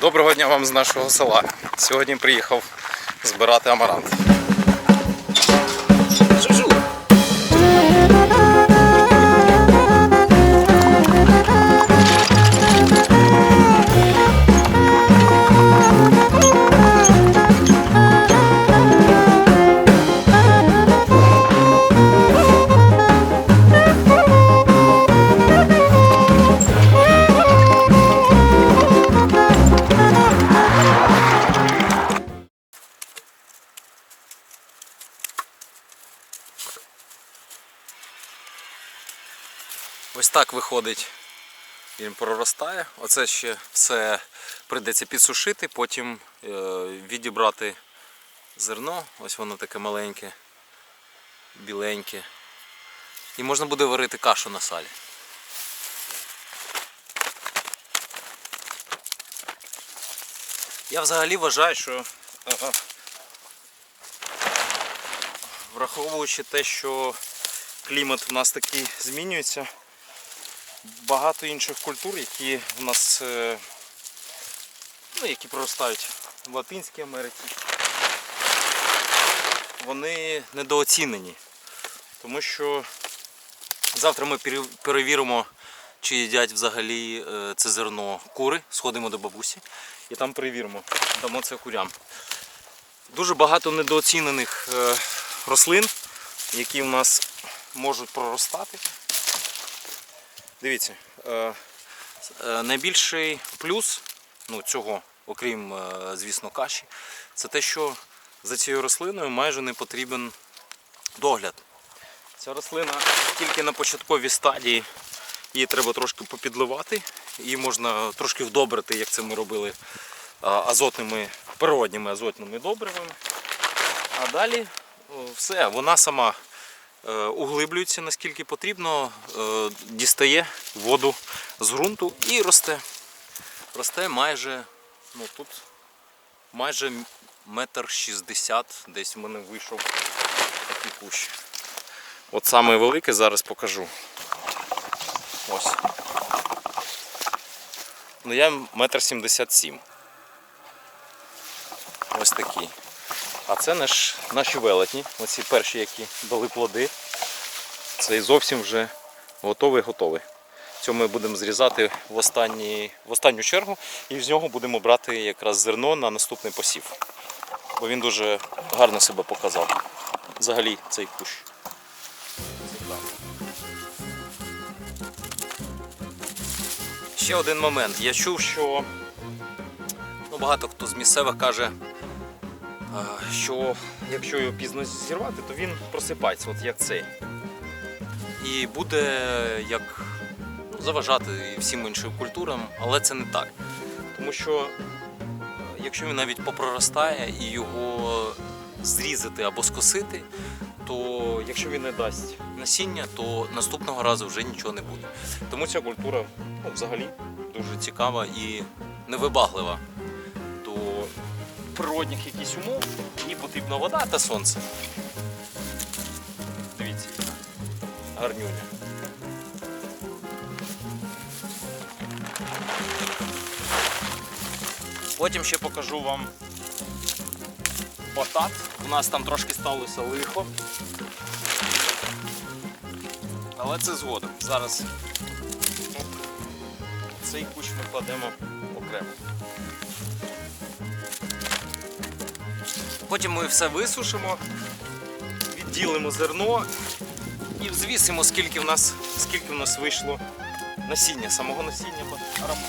Доброго дня вам з нашого села. Сьогодні приїхав збирати амарант. Так виходить. Він проростає. Оце ще все прийдеться підсушити, потім е, відібрати зерно. Ось воно таке маленьке, біленьке. І можна буде варити кашу на салі. Я взагалі вважаю, що е, е, враховуючи те, що клімат у нас такий змінюється, багато інших культур, які в нас е, ну, які проростають в Латинській Америці, вони недооцінені. Тому що завтра ми перевіримо, чи їдять взагалі е, це зерно кури, сходимо до бабусі і там перевіримо, дамо це курям. Дуже багато недооцінених е, рослин, які в нас можуть проростати. Дивіться, е, е, найбільший плюс ну, цього, окрім, е, звісно, каші, це те, що за цією рослиною майже не потрібен догляд. Ця рослина тільки на початковій стадії її треба трошки попідливати, її можна трошки вдобрити, як це ми робили азотними, природніми азотними добривами. А далі все, вона сама углиблюється наскільки потрібно, е, дістає воду з ґрунту і росте. Росте майже, ну тут майже метр шістдесят, десь в мене вийшов такий кущ. От саме великий зараз покажу. Ось. Ну я метр сімдесят сім. Ось такий. А це наш, наші велетні, оці перші, які дали плоди. Це і зовсім вже готовий-готовий. Цього ми будемо зрізати в, останні, в останню чергу і з нього будемо брати якраз зерно на наступний посів. Бо він дуже гарно себе показав. Взагалі цей кущ. Ще один момент. Я чув, що ну, багато хто з місцевих каже, що якщо його пізно зірвати, то він просипається, от як цей. І буде як ну, заважати всім іншим культурам, але це не так. Тому що е, якщо він навіть попроростає і його зрізати або скосити, то якщо він не дасть насіння, то наступного разу вже нічого не буде. Тому ця культура ну, взагалі дуже цікава і невибаглива природних якихось умов. Їй потрібна вода та сонце. Дивіться, гарнюня. Потім ще покажу вам батат. У нас там трошки сталося лихо. Але це згодом. Зараз цей кущ ми кладемо окремо. Потім ми все висушимо, відділимо зерно і взвісимо, скільки в нас, скільки в нас вийшло насіння, самого насіння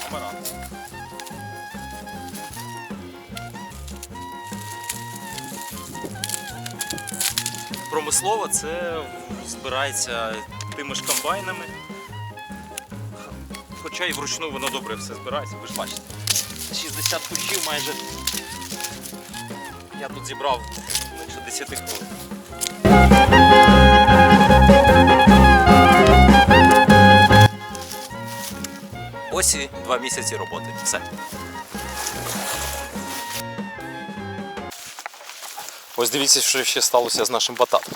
амаранту. Промислово це збирається тими ж комбайнами. Хоча і вручну воно добре все збирається, ви ж бачите. 60 кущів майже. Я тут зібрав менше 10 хвилин. Ось і два місяці роботи. Все. Ось дивіться, що ще сталося з нашим бататом.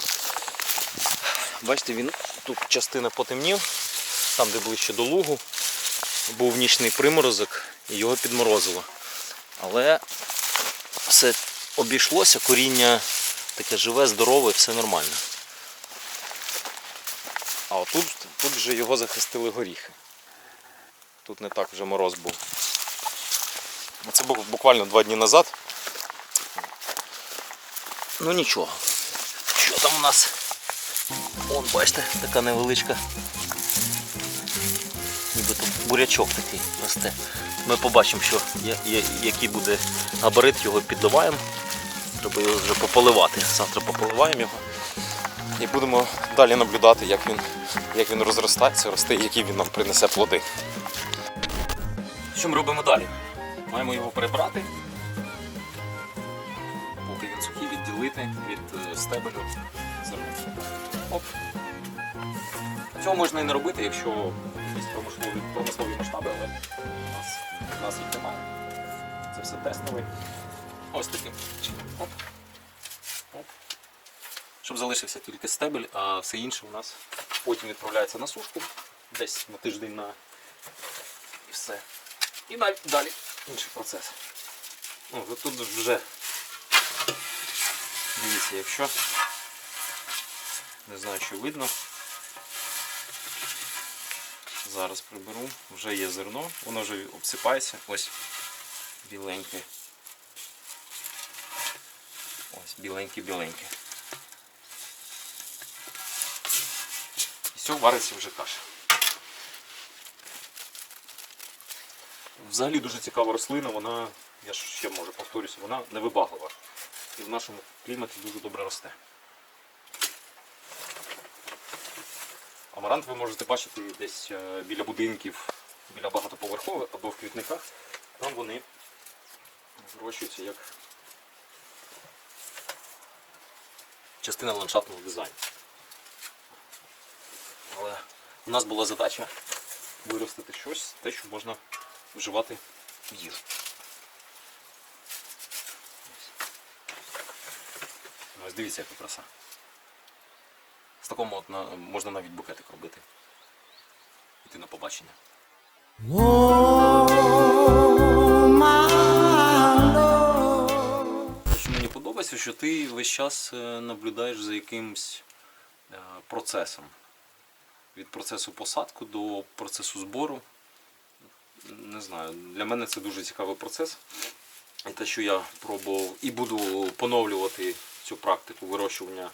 Бачите, він тут частина потемнів, там де ближче до лугу, був нічний приморозок і його підморозило. Але все обійшлося, коріння таке живе, здорове, все нормально. А отут тут вже його захистили горіхи. Тут не так вже мороз був. Це був буквально два дні назад. Ну нічого. Що там у нас? Вон, бачите, така невеличка. Нібито бурячок такий росте. Ми побачимо, що який буде габарит, його підливаємо. Треба його вже пополивати. Завтра пополиваємо його. І будемо далі наблюдати, як він, як він розростається, росте і які він нам принесе плоди. Що ми робимо далі? Маємо його прибрати, поки він сухий, відділити від е, стебелю зерно. Оп. Цього можна і не робити, якщо якісь промислові, масштаби, але у нас, у нас їх немає. Це все тестовий. Ось таким. Оп. Оп. Щоб залишився тільки стебель, а все інше у нас потім відправляється на сушку десь на тиждень на і все. І навіть далі інший процес. Ну, тут вже дивіться, якщо не знаю, що видно. Зараз приберу, вже є зерно, воно вже обсипається. Ось біленьке. Ось біленьке-біленьке. І все, вариться вже каша. Взагалі дуже цікава рослина, вона, я ще може повторюся, вона невибаглива. І в нашому кліматі дуже добре росте. Амарант ви можете бачити десь е, біля будинків, біля багатоповерхових або в квітниках. Там вони вирощуються як частина ландшафтного дизайну. Але у нас була задача виростити щось, те, що можна вживати в їжу. Ось. Дивіться, яка краса. Такому от на, можна навіть букетик робити. Іти на побачення. Що мені подобається, що ти весь час е, наблюдаєш за якимсь е, процесом. Від процесу посадку до процесу збору. Не знаю, для мене це дуже цікавий процес. І те, що я пробував і буду поновлювати цю практику вирощування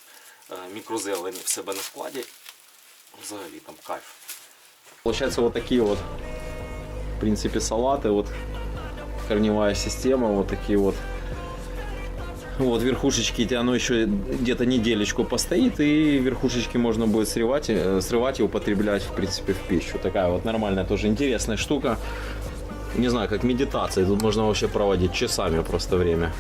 мікрозелені в себе на складі, взагалі там кайф. Получается вот такие вот, в принципе, салаты, вот корневая система, вот такие вот. Вот верхушечки, эти, оно еще где-то неделечку постоит, и верхушечки можно будет срывать, э, срывать и употреблять, в принципе, в пищу. Такая вот нормальная, тоже интересная штука. Не знаю, как медитация, тут можно вообще проводить часами просто время.